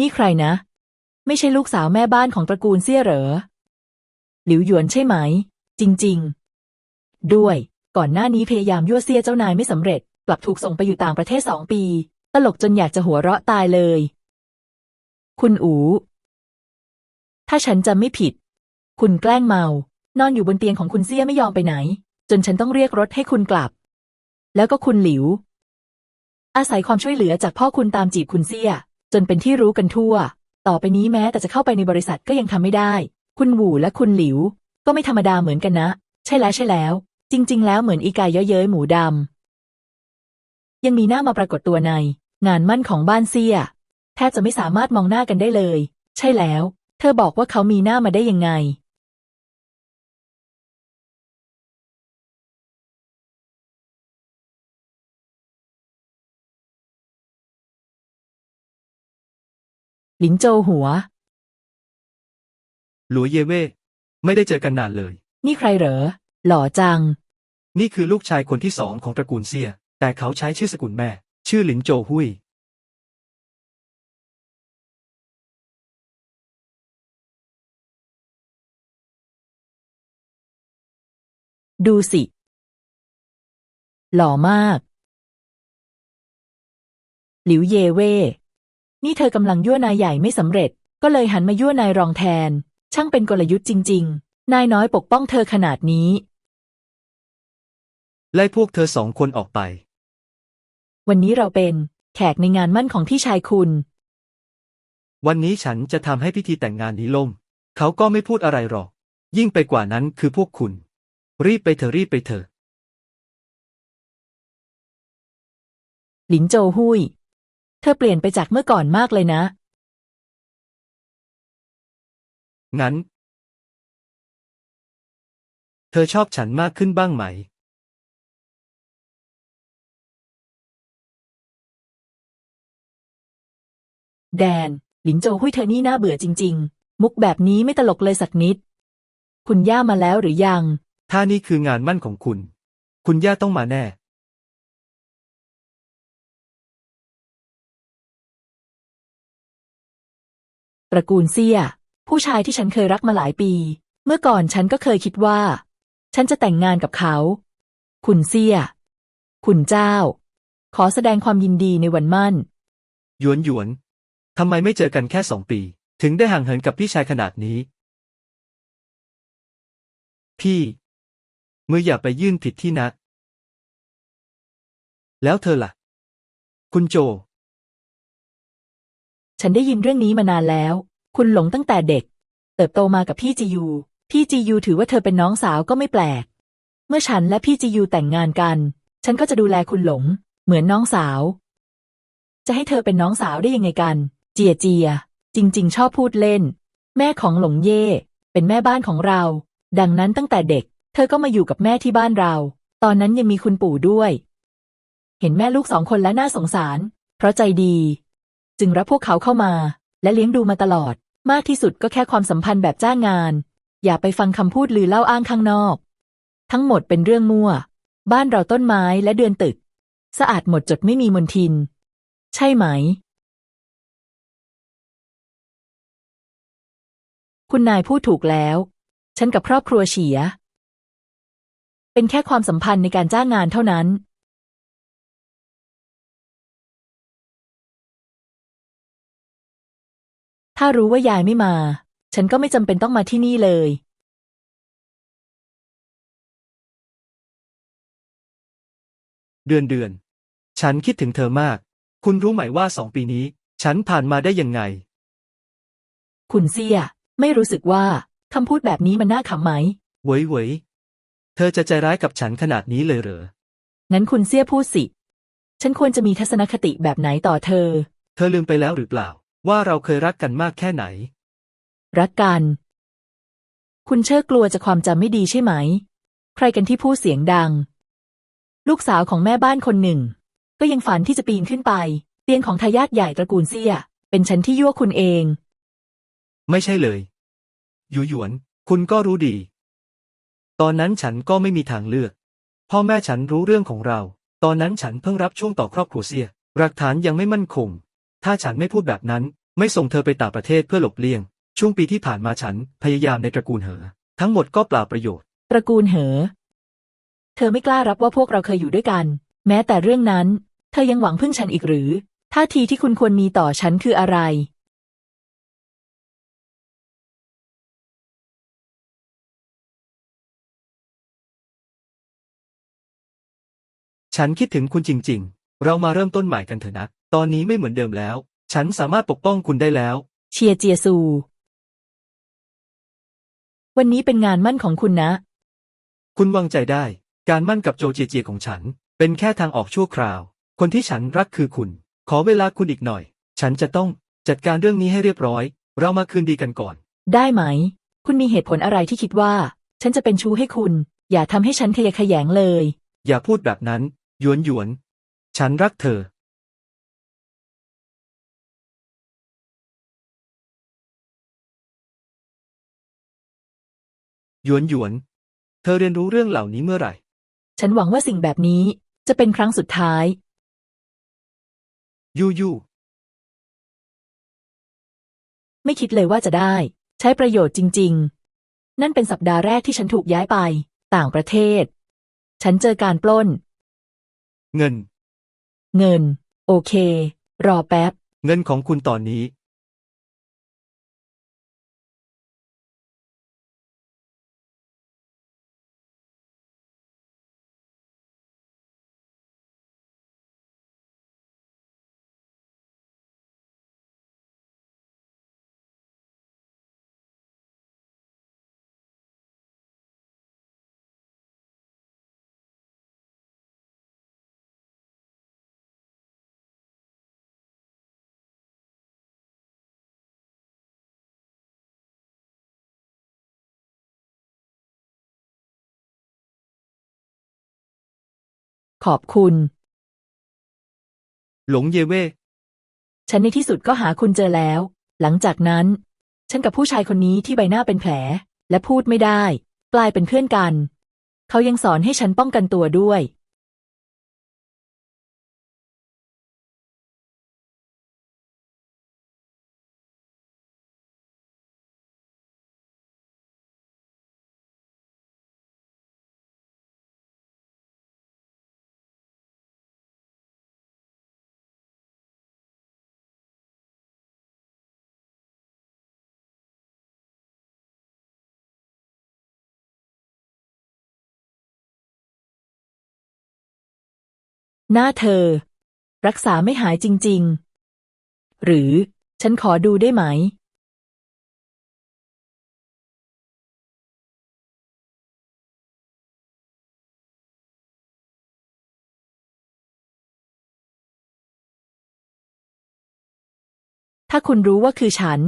นี่ใครนะ ไม่ใช่ลูกสาวแม่บ้านของตระกูลเซี่ยเหรอ หลิวหยวนใช่ไหม จริง ๆ ด้วย ก่อนหน้านี้พยายามยั่วเซี่ยเจ้านายไม่สำเร็จ กลับถูกส่งไปอยู่ต่างประเทศสองปี ตลกจนอยากจะหัวเราะตายเลย คุณอู ถ้าฉันจำไม่ผิด คุณแกล้งเมา นอนอยู่บนเตียงของคุณเซี่ยไม่ยอมไปไหน จนฉันต้องเรียกรถให้คุณกลับ แล้วก็คุณหลิว อาศัยความช่วยเหลือจากพ่อคุณตามจีบคุณเซี่ย นเป็นที่รู้กันทั่ว ต่อไปนี้แม้แต่จะเข้าไปในบริษัทก็ยังทำไม่ได้ คุณหวูและคุณหลิว ก็ไม่ธรรมดาเหมือนกันนะ ใช่แล้วใช่แล้ว จริง ๆ แล้วเหมือนอีกายเย้ยหมูดำยังมีหน้ามาปรากฏตัวใน งานมั่นของบ้านเซียแทบจะไม่สามารถมองหน้ากันได้เลย ใช่แล้ว เธอบอกว่าเขามีหน้ามาได้ยังไง หลินโจวหัว หลัวเยเว่ไม่ได้เจอกันนานเลย นี่ใครเหรอ หล่อจัง นี่คือลูกชายคนที่สองของตระกูลเซีย แต่เขาใช้ชื่อสกุลแม่ ชื่อหลินโจหุย ดูสิ หล่อมาก หลิวเยเว่ นี่เธอกำลังยั่วนายใหญ่ไม่สำเร็จ ก็เลยหันมายั่วนายรองแทน ช่างเป็นกลยุทธ์จริง ๆ นายน้อยปกป้องเธอขนาดนี้ ไล่พวกเธอสองคนออกไป วันนี้เราเป็นแขกในงานมั่นของพี่ชายคุณ วันนี้ฉันจะทำให้พิธีแต่งงานนี้ล่ม เขาก็ไม่พูดอะไรหรอก ยิ่งไปกว่านั้นคือพวกคุณ รีบไปเถอะรีบไปเถอะหลินโจวหุยเธอเปลี่ยนไปจากเมื่อก่อนมากเลยนะ งั้น เธอชอบฉันมากขึ้นบ้างไหม แดน หลินโจวหุยเธอนี่น่าเบื่อจริง ๆ มุกแบบนี้ไม่ตลกเลยสักนิด คุณย่ามาแล้วหรือยัง ถ้านี่คืองานมั่นของคุณ คุณย่าต้องมาแน่ ระกูลเซี่ย ผู้ชายที่ฉันเคยรักมาหลายปี เมื่อก่อนฉันก็เคยคิดว่า ฉันจะแต่งงานกับเขา คุณเซี่ย คุณเจ้า ขอแสดงความยินดีในวันมั่น หยวนหยวนทำไมไม่เจอกันแค่สองปี ถึงได้ห่างเหินกับพี่ชายขนาดนี้ พี่ มืออย่าไปยื่นผิดที่นะแล้วเธอล่ะ คุณโจ ฉันได้ยินเรื่องนี้มานานแล้ว คุณหลงตั้งแต่เด็ก เติบโตมากับพี่จียู พี่จียูถือว่าเธอเป็นน้องสาวก็ไม่แปลก เมื่อฉันและพี่จียูแต่งงานกัน ฉันก็จะดูแลคุณหลง เหมือนน้องสาว จะให้เธอเป็นน้องสาวได้ยังไงกัน เจียเจีย จริง ๆ ชอบพูดเล่น แม่ของหลงเย่ เป็นแม่บ้านของเรา ดังนั้นตั้งแต่เด็ก เธอก็มาอยู่กับแม่ที่บ้านเรา ตอนนั้นยังมีคุณปู่ด้วย เห็นแม่ลูกสองคนและน่าสงสาร เพราะใจดี จึงรับพวกเขาเข้ามา และเลี้ยงดูมาตลอด มากที่สุดก็แค่ความสัมพันธ์แบบจ้างงาน อย่าไปฟังคำพูดลือเล่าอ้างข้างนอก ทั้งหมดเป็นเรื่องมั่ว บ้านเราต้นไม้และเดือนตึก สะอาดหมดจดไม่มีมลทิน ใช่ไหม คุณนายพูดถูกแล้ว ฉันกับครอบครัวเฉีย เป็นแค่ความสัมพันธ์ในการจ้างงานเท่านั้น ถ้ารู้ว่ายายไม่มา ฉันก็ไม่จำเป็นต้องมาที่นี่เลยเดือนเดือน ฉันคิดถึงเธอมาก คุณรู้ไหมว่าสองปีนี้ ฉันผ่านมาได้ยังไง คุณเซี่ยไม่รู้สึกว่าคำพูดแบบนี้มันน่าขำไหม เว้ยเว้ยเธอจะใจร้ายกับฉันขนาดนี้เลยเหรอ งั้นคุณเซี่ยพูดสิ ฉันควรจะมีทัศนคติแบบไหนต่อเธอ เธอลืมไปแล้วหรือเปล่า ว่าเราเคยรักกันมากแค่ไหน รักกัน คุณเชื่อกลัวจะความจำไม่ดีใช่ไหม ใครกันที่พูดเสียงดัง ลูกสาวของแม่บ้านคนหนึ่ง ก็ยังฝันที่จะปีนขึ้นไป เตียงของทายาทใหญ่ตระกูลเซี่ย เป็นฉันที่ยั่วคุณเอง ไม่ใช่เลย หยูหยวน คุณก็รู้ดี ตอนนั้นฉันก็ไม่มีทางเลือก พ่อแม่ฉันรู้เรื่องของเรา ตอนนั้นฉันเพิ่งรับช่วงต่อครอบครัวเสียหลักฐานยังไม่มั่นคง ถ้าฉันไม่พูดแบบนั้น ไม่ส่งเธอไปต่างประเทศเพื่อหลบเลี่ยง ช่วงปีที่ผ่านมาฉันพยายามในตระกูลเหอ ทั้งหมดก็เปล่าประโยชน์ ตระกูลเหอ เธอไม่กล้ารับว่าพวกเราเคยอยู่ด้วยกัน แม้แต่เรื่องนั้น เธอยังหวังพึ่งฉันอีกหรือ ท่าทีที่คุณควรมีต่อฉันคืออะไร ฉันคิดถึงคุณจริง ๆ เรามาเริ่มต้นใหม่กันเถอะนะ ตอนนี้ไม่เหมือนเดิมแล้ว ฉันสามารถปกป้องคุณได้แล้ว เชียร์เจียซู วันนี้เป็นงานมั่นของคุณนะ คุณวางใจได้ การมั่นกับโจเจยเจียของฉัน เป็นแค่ทางออกชั่วคราว คนที่ฉันรักคือคุณ ขอเวลาคุณอีกหน่อย ฉันจะต้องจัดการเรื่องนี้ให้เรียบร้อย เรามาคืนดีกันก่อน ได้ไหม คุณมีเหตุผลอะไรที่คิดว่า ฉันจะเป็นชู้ให้คุณ อย่าทำให้ฉันขยะแขยงเลย อย่าพูดแบบนั้น หยวนหยวน ฉันรักเธอ หยวนหยวน เธอเรียนรู้เรื่องเหล่านี้เมื่อไหร่ ฉันหวังว่าสิ่งแบบนี้จะเป็นครั้งสุดท้าย ยูยู ไม่คิดเลยว่าจะได้ ใช้ประโยชน์จริง ๆ นั่นเป็นสัปดาห์แรกที่ฉันถูกย้ายไป ต่างประเทศ ฉันเจอการปล้น เงิน เงิน โอเค รอแป๊บ เงินของคุณตอนนี้ ขอบคุณ หลงเยเว่ฉันในที่สุดก็หาคุณเจอแล้ว หลังจากนั้น ฉันกับผู้ชายคนนี้ที่ใบหน้าเป็นแผล และพูดไม่ได้ กลายเป็นเพื่อนกัน เขายังสอนให้ฉันป้องกันตัวด้วย หน้าเธอ รักษาไม่หายจริง ๆ หรือ ฉันขอดูได้ไหม ถ้าคุณรู้ว่าคือฉัน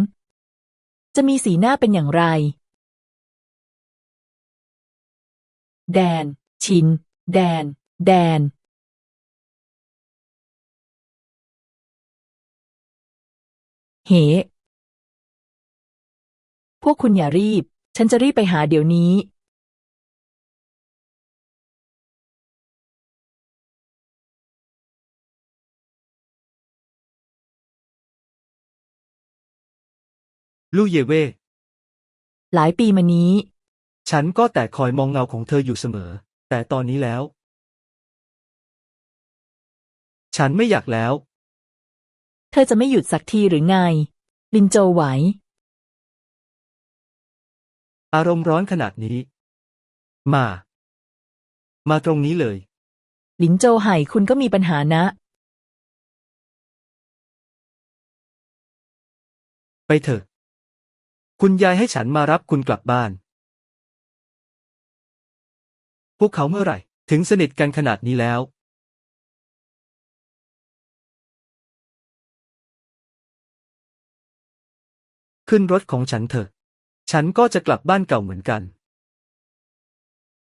จะมีสีหน้าเป็นอย่างไร แดน ชิน แดน แดน เห พวกคุณอย่ารีบ ฉันจะรีบไปหาเดี๋ยวนี้ ลู่เยเว่หลายปีมานี้ ฉันก็แต่คอยมองเงาของเธออยู่เสมอ แต่ตอนนี้แล้ว ฉันไม่อยากแล้ว เธอจะไม่หยุดสักทีหรือไง ลินโจไหว อารมณ์ร้อนขนาดนี้ มา มาตรงนี้เลย ลินโจไห่คุณก็มีปัญหานะ ไปเถอะ คุณยายให้ฉันมารับคุณกลับบ้าน พวกเขาเมื่อไหร่ ถึงสนิทกันขนาดนี้แล้ว ขึ้นรถของฉันเถอะ ฉันก็จะกลับบ้านเก่าเหมือนกัน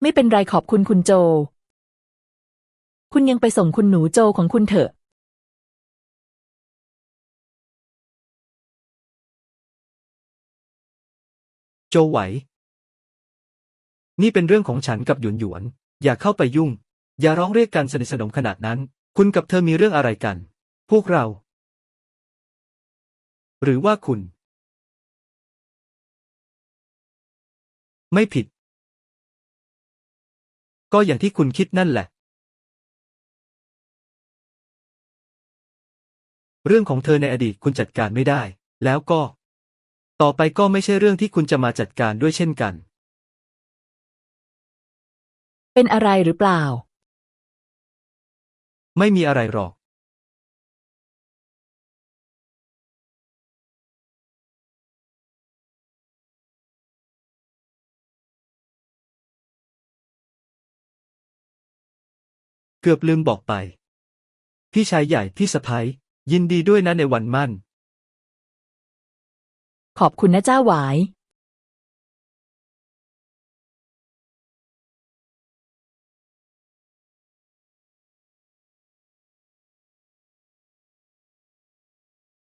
ไม่เป็นไรขอบคุณคุณโจ คุณยังไปส่งคุณหนูโจของคุณเถอะ โจไหว นี่เป็นเรื่องของฉันกับหยวนหยวน อย่าเข้าไปยุ่ง อย่าร้องเรียกกันสนิทสนมขนาดนั้น คุณกับเธอมีเรื่องอะไรกัน พวกเรา หรือว่าคุณ ไม่ผิด ก็อย่างที่คุณคิดนั่นแหละ เรื่องของเธอในอดีตคุณจัดการไม่ได้ แล้วก็ ต่อไปก็ไม่ใช่เรื่องที่คุณจะมาจัดการด้วยเช่นกัน เป็นอะไรหรือเปล่า ไม่มีอะไรหรอก เกือบลืมบอกไป พี่ชายใหญ่พี่สะพ้ยยินดีด้วยนะในวันมั่น ขอบคุณนะเจ้าหวาย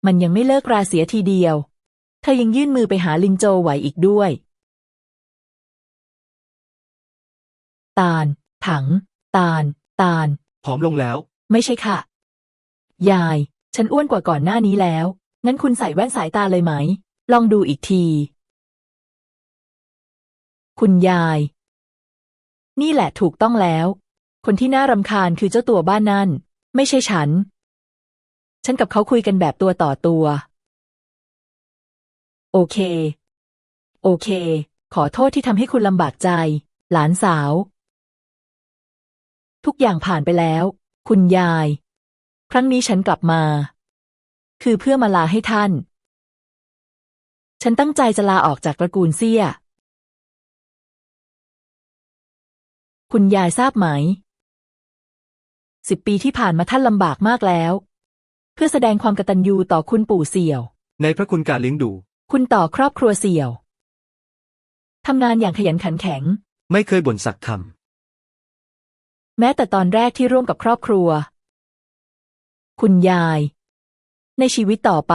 มันยังไม่เลิกราเสียทีเดียว เธอยังยื่นมือไปหาลินโจไหวอีกด้วย ตาล ถัง ตาล ตาล ผอมลงแล้ว ไม่ใช่ค่ะ ยาย ฉันอ้วนกว่าก่อนหน้านี้แล้ว งั้นคุณใส่แว่นสายตาเลยไหม ลองดูอีกที คุณยาย นี่แหละถูกต้องแล้ว คนที่น่ารำคาญคือเจ้าตัวบ้านนั่น ไม่ใช่ฉัน ฉันกับเขาคุยกันแบบตัวต่อตัว โอเค โอเค ขอโทษที่ทำให้คุณลำบากใจ หลานสาว ทุกอย่างผ่านไปแล้ว คุณยาย ครั้งนี้ฉันกลับมา คือเพื่อมาลาให้ท่าน ฉันตั้งใจจะลาออกจากตระกูลเซี่ย คุณยายทราบไหม สิบปีที่ผ่านมาท่านลำบากมากแล้ว เพื่อแสดงความกตัญญูต่อคุณปู่เสี่ยว ในพระคุณการเลี้ยงดู คุณต่อครอบครัวเสี่ยวทำงานอย่างขยันขันแข็ง ไม่เคยบ่นสักค แม้แต่ตอนแรกที่ร่วมกับครอบครัว คุณยาย ในชีวิตต่อไป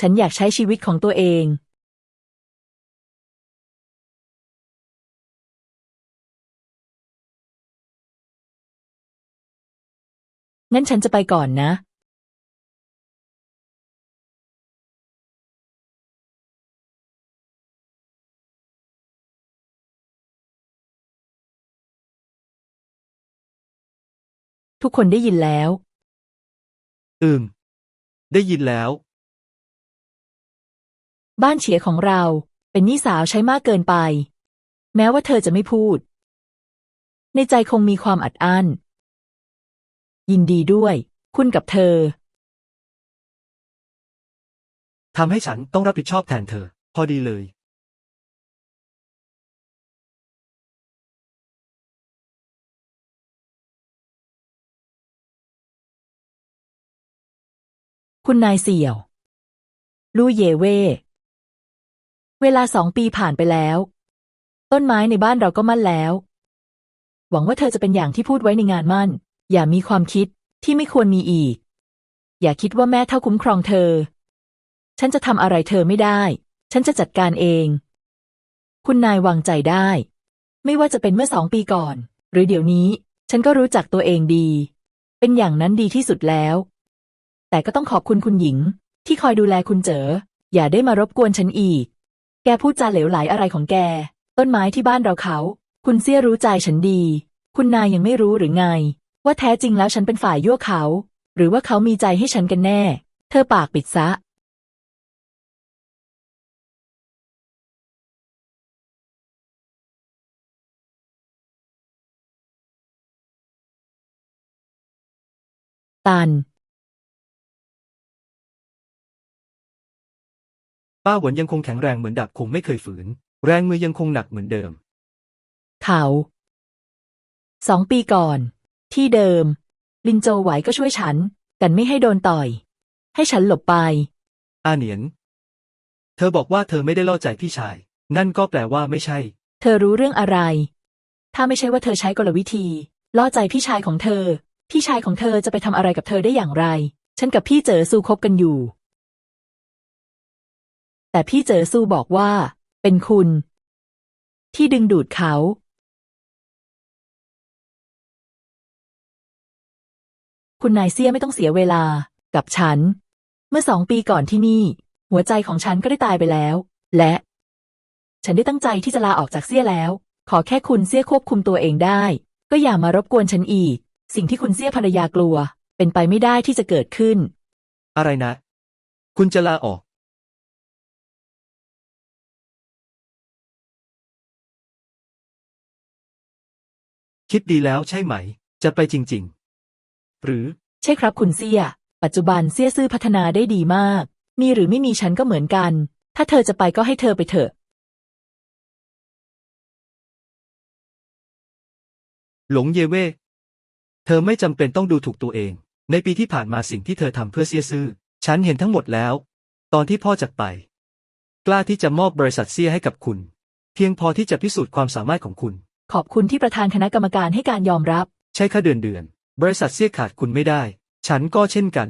ฉันอยากใช้ชีวิตของตัวเองงั้นฉันจะไปก่อนนะ ทุกคนได้ยินแล้วำอืม ได้ยินแล้ว บ้านเฉียของเรา เป็นหนี้สาวใช้มากเกินไป แม้ว่าเธอจะไม่พูด ในใจคงมีความอัดอั้น ยินดีด้วย คุณกับเธอทำให้ฉันต้องรับผิดชอบแทนเธอ พอดีเลย คุณนายเสี่ยว ลู่เยเว่เวลาสองปีผ่านไปแล้ว ต้นไม้ในบ้านเราก็มั่นแล้ว หวังว่าเธอจะเป็นอย่างที่พูดไว้ในงานมั่น อย่ามีความคิดที่ไม่ควรมีอีก อย่าคิดว่าแม่เท่าคุ้มครองเธอ ฉันจะทำอะไรเธอไม่ได้ ฉันจะจัดการเอง คุณนายวางใจได้ ไม่ว่าจะเป็นเมื่อสองปีก่อน หรือเดี๋ยวนี้ ฉันก็รู้จักตัวเองดี เป็นอย่างนั้นดีที่สุดแล้ว แต่ก็ต้องขอบคุณคุณหญิง ที่คอยดูแลคุณเจออย่าได้มารบกวนฉันอีก แกพูดจาเหลวไหลอะไรของแก ต้นไม้ที่บ้านเราเขา คุณเสี้ยรู้ใจฉันดี คุณนายยังไม่รู้หรือไง ว่าแท้จริงแล้วฉันเป็นฝ่ายยั่วเขา หรือว่าเขามีใจให้ฉันกันแน่ เธอปากปิดซะตัน ป้าหวนยังคงแข็งแรงเหมือนดาบคงไม่เคยฝืน แรงมือยังคงหนักเหมือนเดิม เขาสองปีก่อน ที่เดิม ลินโจไหวก็ช่วยฉัน กันไม่ให้โดนต่อย ให้ฉันหลบไป อาเหนียน เธอบอกว่าเธอไม่ได้ล่อใจพี่ชาย นั่นก็แปลว่าไม่ใช่ เธอรู้เรื่องอะไร ถ้าไม่ใช่ว่าเธอใช้กลวิธี ล่อใจพี่ชายของเธอ พี่ชายของเธอจะไปทำอะไรกับเธอได้อย่างไร ฉันกับพี่เจอซูคบกันอยู่ แต่พี่เจอซูบอกว่า เป็นคุณ ที่ดึงดูดเขาคุณนายเซียไม่ต้องเสียเวลา กับฉัน เมื่อสองปีก่อนที่นี่ หัวใจของฉันก็ได้ตายไปแล้ว และ ฉันได้ตั้งใจที่จะลาออกจากเสี้ยแล้ว ขอแค่คุณเสี้ยควบคุมตัวเองได้ ก็อย่ามารบกวนฉันอีก สิ่งที่คุณเสี้ยภรรยากลัว เป็นไปไม่ได้ที่จะเกิดขึ้น อะไรนะ คุณจะลาออก คิดดีแล้วใช่ไหม จะไปจริง ๆ หรือ ใช่ครับคุณเสี้ยปัจจุบันเสี้ยซื่อพัฒนาได้ดีมาก มีหรือไม่มีฉันก็เหมือนกัน ถ้าเธอจะไปก็ให้เธอไปเถอะ หลงเยเว่เธอไม่จำเป็นต้องดูถูกตัวเอง ในปีที่ผ่านมาสิ่งที่เธอทำเพื่อเสียซื่อ ฉันเห็นทั้งหมดแล้ว ตอนที่พ่อจากไป กล้าที่จะมอบบริษัทเสียให้กับคุณ เพียงพอที่จะพิสูจน์ความสามารถของคุณ ขอบคุณที่ประธานคณะกรรมการให้การยอมรับ ใช่ค่าเดือนเดือน บริษัทเสียขาดคุณไม่ได้ ฉันก็เช่นกัน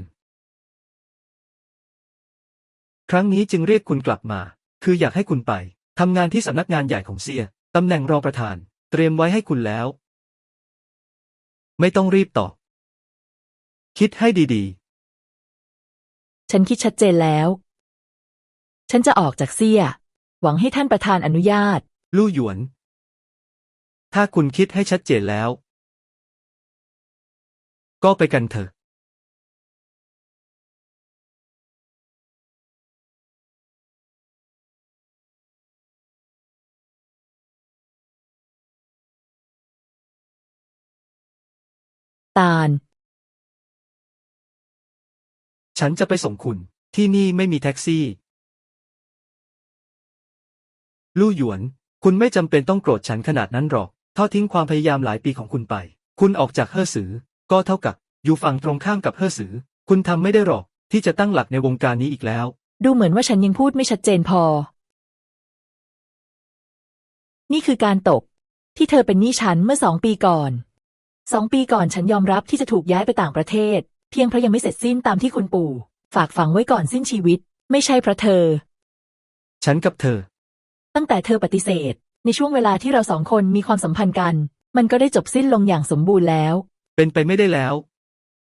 ครั้งนี้จึงเรียกคุณกลับมา คืออยากให้คุณไปทำงานที่สำนักงานใหญ่ของเสียตำแหน่งรองประธาน เตรียมไว้ให้คุณแล้ว ไม่ต้องรีบตอบคิดให้ดีฉันคิดชัดเจนแล้ว ฉันจะออกจากเสี้ยหวังให้ท่านประธานอนุญาตๆลู่หยวน ถ้าคุณคิดให้ชัดเจนแล้ว ก็ไปกันเถอะตาล ฉันจะไปส่งคุณที่นี่ไม่มีแท็กซี่ ลู่หยวน คุณไม่จำเป็นต้องโกรธฉันขนาดนั้นหรอก ทอดทิ้งความพยายามหลายปีของคุณไป คุณออกจากเฮ่อสือ ก็เท่ากับ อยู่ฝั่งตรงข้ามกับเฮ่อสือ คุณทำไม่ได้หรอก ที่จะตั้งหลักในวงการนี้อีกแล้ว ดูเหมือนว่าฉันยังพูดไม่ชัดเจนพอ นี่คือการตก ที่เธอเป็นหนี้ฉันเมื่อสองปีก่อนสองปีก่อนฉันยอมรับที่จะถูกย้ายไปต่างประเทศ เพียงเพราะยังไม่เสร็จสิ้นตามที่คุณปู่ ฝากฝังไว้ก่อนสิ้นชีวิต ไม่ใช่เพราะเธอ ฉันกับเธอ ตั้งแต่เธอปฏิเสธ ในช่วงเวลาที่เราสองคนมีความสัมพันธ์กัน มันก็ได้จบสิ้นลงอย่างสมบูรณ์แล้ว เป็นไปไม่ได้แล้ว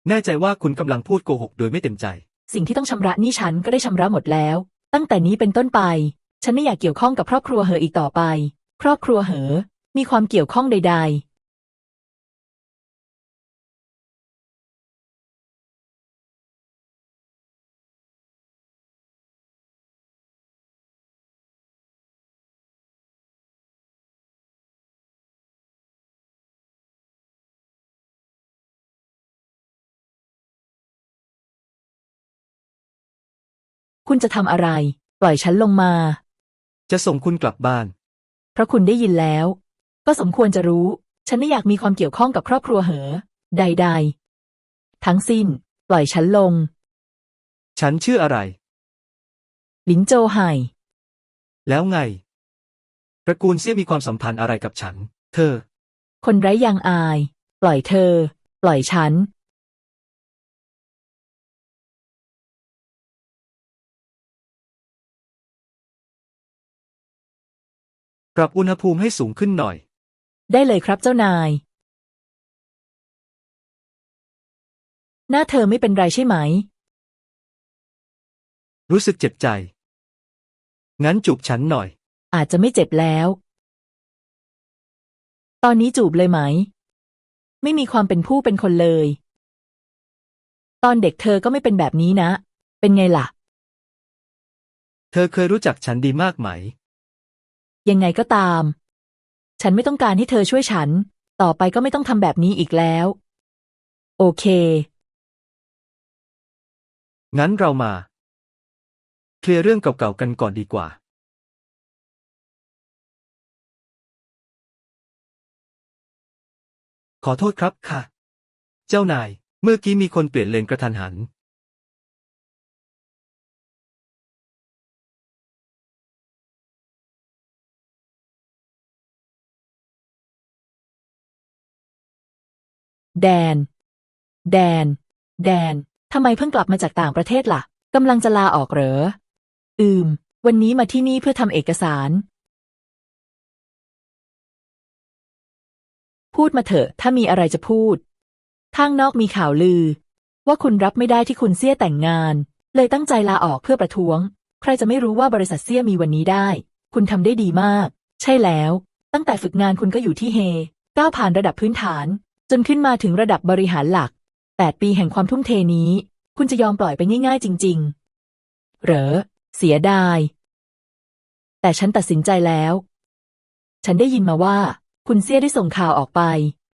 แน่ใจว่าคุณกำลังพูดโกหกโดยไม่เต็มใจ สิ่งที่ต้องชำระหนี้ฉันก็ได้ชำระหมดแล้ว ตั้งแต่นี้เป็นต้นไป ฉันไม่อยากเกี่ยวข้องกับครอบครัวเหออีกต่อไป ครอบครัวเหอ มีความเกี่ยวข้องใด ๆ คุณจะทำอะไร ปล่อยฉันลงมา จะส่งคุณกลับบ้าน เพราะคุณได้ยินแล้ว ก็สมควรจะรู้ ฉันไม่อยากมีความเกี่ยวข้องกับครอบครัวเหอ ใด ๆ ทั้งสิ้น ปล่อยฉันลง ฉันชื่ออะไร หลินโจไห่แล้วไง ตระกูลเซี่ยมีความสัมพันธ์อะไรกับฉัน เธอ คนไร้ยางอาย ปล่อยเธอ ปล่อยฉัน ปรับอุณหภูมิให้สูงขึ้นหน่อย ได้เลยครับเจ้านาย หน้าเธอไม่เป็นไรใช่ไหม รู้สึกเจ็บใจ งั้นจูบฉันหน่อย อาจจะไม่เจ็บแล้ว ตอนนี้จูบเลยไหม ไม่มีความเป็นผู้เป็นคนเลย ตอนเด็กเธอก็ไม่เป็นแบบนี้นะ เป็นไงล่ะ เธอเคยรู้จักฉันดีมากไหม ยังไงก็ตาม ฉันไม่ต้องการให้เธอช่วยฉัน ต่อไปก็ไม่ต้องทำแบบนี้อีกแล้ว โอเค งั้นเรามา เคลียร์เรื่องเก่าๆกันก่อนดีกว่า ขอโทษครับค่ะ เจ้านาย เมื่อกี้มีคนเปลี่ยนเลนกระทันหัน แดน แดน แดน ทำไมเพิ่งกลับมาจากต่างประเทศล่ะกำลังจะลาออกเหรอ อืม วันนี้มาที่นี่เพื่อทำเอกสาร พูดมาเถอะ ถ้ามีอะไรจะพูด ทางนอกมีข่าวลือ ว่าคุณรับไม่ได้ที่คุณเสี้ยแต่งงาน เลยตั้งใจลาออกเพื่อประท้วง ใครจะไม่รู้ว่าบริษัทเซี่ยมีวันนี้ได้ คุณทำได้ดีมาก ใช่แล้ว ตั้งแต่ฝึกงานคุณก็อยู่ที่เฮก้าวผ่านระดับพื้นฐาน จนขึ้นมาถึงระดับบริหารหลักแปดปีแห่งความทุ่มเทนี้ คุณจะยอมปล่อยไปง่ายๆจริง ๆ เหรอ เสียดาย แต่ฉันตัดสินใจแล้ว ฉันได้ยินมาว่า คุณเซี่ยได้ส่งข่าวออกไป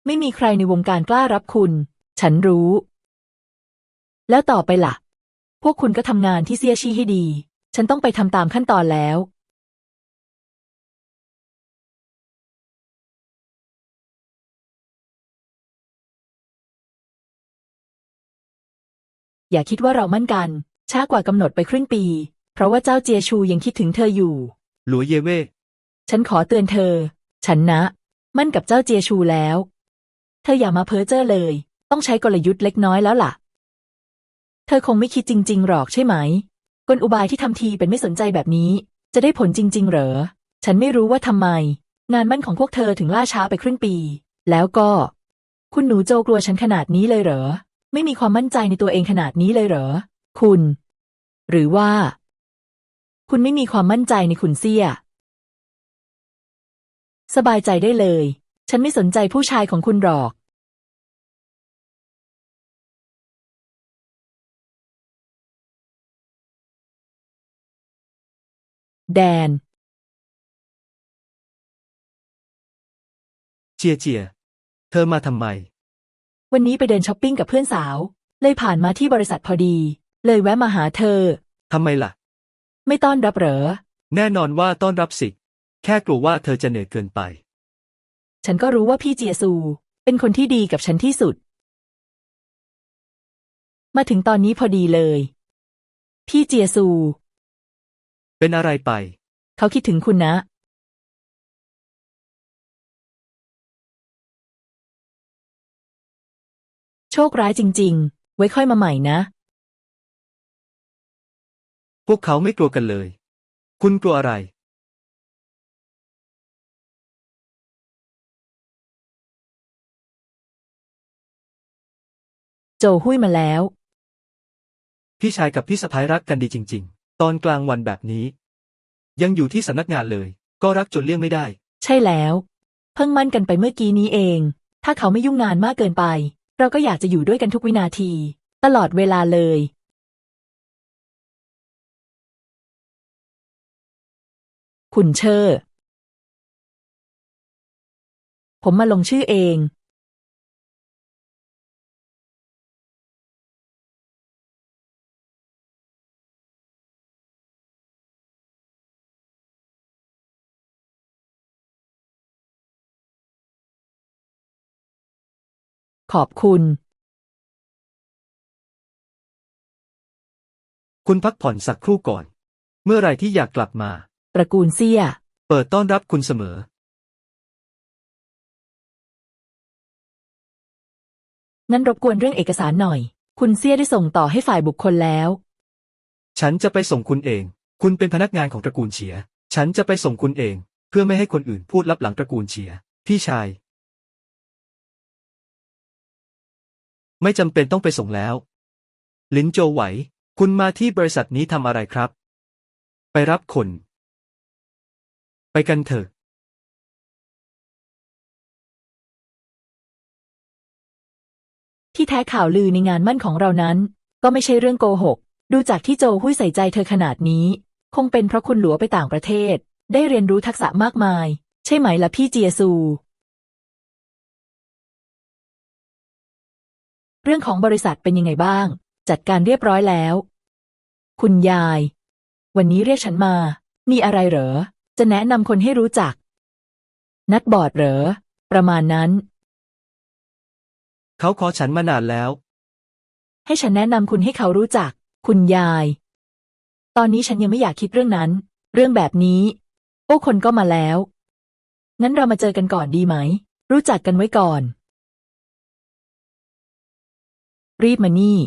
ไม่มีใครในวงการกล้ารับคุณ ฉันรู้ แล้วต่อไปล่ะ พวกคุณก็ทำงานที่เซี่ยชี้ให้ดี ฉันต้องไปทำตามขั้นตอนแล้ว อย่าคิดว่าเรามั่นกัน ช้ากว่ากำหนดไปครึ่งปี เพราะว่าเจ้าเจียชูยังคิดถึงเธออยู่ หลัวเยเว่ฉันขอเตือนเธอ ฉันนะ มั่นกับเจ้าเจียชูแล้ว เธออย่ามาเพ้อเจ้อเลย ต้องใช้กลยุทธ์เล็กน้อยแล้วล่ะ เธอคงไม่คิดจริง ๆ หรอกใช่ไหม กลอุบายที่ทำทีเป็นไม่สนใจแบบนี้ จะได้ผลจริง ๆ เหรอ ฉันไม่รู้ว่าทำไม งานมั่นของพวกเธอถึงล่าช้าไปครึ่งปี แล้วก็ คุณหนูโจกลัวฉันขนาดนี้เลยเหรอ ไม่มีความมั่นใจในตัวเองขนาดนี้เลยเหรอ คุณ หรือว่า คุณไม่มีความมั่นใจในคุณเสีย สบายใจได้เลย ฉันไม่สนใจผู้ชายของคุณหรอก แดน เจียเจีย เธอมาทำไม วันนี้ไปเดินช้อปปิ้งกับเพื่อนสาว เลยผ่านมาที่บริษัทพอดี เลยแวะมาหาเธอ ทำไมล่ะ ไม่ต้อนรับเหรอ แน่นอนว่าต้อนรับสิ แค่กลัวว่าเธอจะเหนื่อยเกินไป ฉันก็รู้ว่าพี่เจียซู เป็นคนที่ดีกับฉันที่สุด มาถึงตอนนี้พอดีเลย พี่เจียซู เป็นอะไรไป เขาคิดถึงคุณนะ โชคร้ายจริง ๆ ไว้ค่อยมาใหม่นะ พวกเขาไม่กลัวกันเลย คุณกลัวอะไร โจหุ้ยมาแล้ว พี่ชายกับพี่สะพ้ายรักกันดีจริง ๆ ตอนกลางวันแบบนี้ ยังอยู่ที่สำนักงานเลย ก็รักจนเลี่ยงไม่ได้ ใช่แล้ว เพิ่งมั่นกันไปเมื่อกี้นี้เอง ถ้าเขาไม่ยุ่งงานมากเกินไป เราก็อยากจะอยู่ด้วยกันทุกวินาที ตลอดเวลาเลยคุณเชอร์ ผมมาลงชื่อเอง ขอบคุณ คุณพักผ่อนสักครู่ก่อน เมื่อไหรที่อยากกลับมา ตระกูลเซียเปิดต้อนรับคุณเสมองั้นรบกวนเรื่องเอกสารหน่อย คุณเซียได้ส่งต่อให้ฝ่ายบุคคลแล้ว ฉันจะไปส่งคุณเอง คุณเป็นพนักงานของตระกูลเฉีย ฉันจะไปส่งคุณเอง เพื่อไม่ให้คนอื่นพูดลับหลังตระกูลเฉีย พี่ชาย ไม่จำเป็นต้องไปส่งแล้ว ลินโจไหว คุณมาที่บริษัทนี้ทำอะไรครับ ไปรับคน ไปกันเถอะที่แท้ข่าวลือในงานมั่นของเรานั้น ก็ไม่ใช่เรื่องโกหก ดูจากที่โจหุ้ยใส่ใจเธอขนาดนี้ คงเป็นเพราะคุณหลัวไปต่างประเทศ ได้เรียนรู้ทักษะมากมาย ใช่ไหมล่ะพี่เจียซู เรื่องของบริษัทเป็นยังไงบ้าง จัดการเรียบร้อยแล้ว คุณยาย วันนี้เรียกฉันมา มีอะไรเหรอ จะแนะนำคนให้รู้จัก นัดบอร์ดเหรอ ประมาณนั้น เขาขอฉันมานานแล้ว ให้ฉันแนะนำคุณให้เขารู้จัก คุณยาย ตอนนี้ฉันยังไม่อยากคิดเรื่องนั้น เรื่องแบบนี้ โอ้คนก็มาแล้ว งั้นเรามาเจอกันก่อนดีไหม รู้จักกันไว้ก่อน รีบมานี่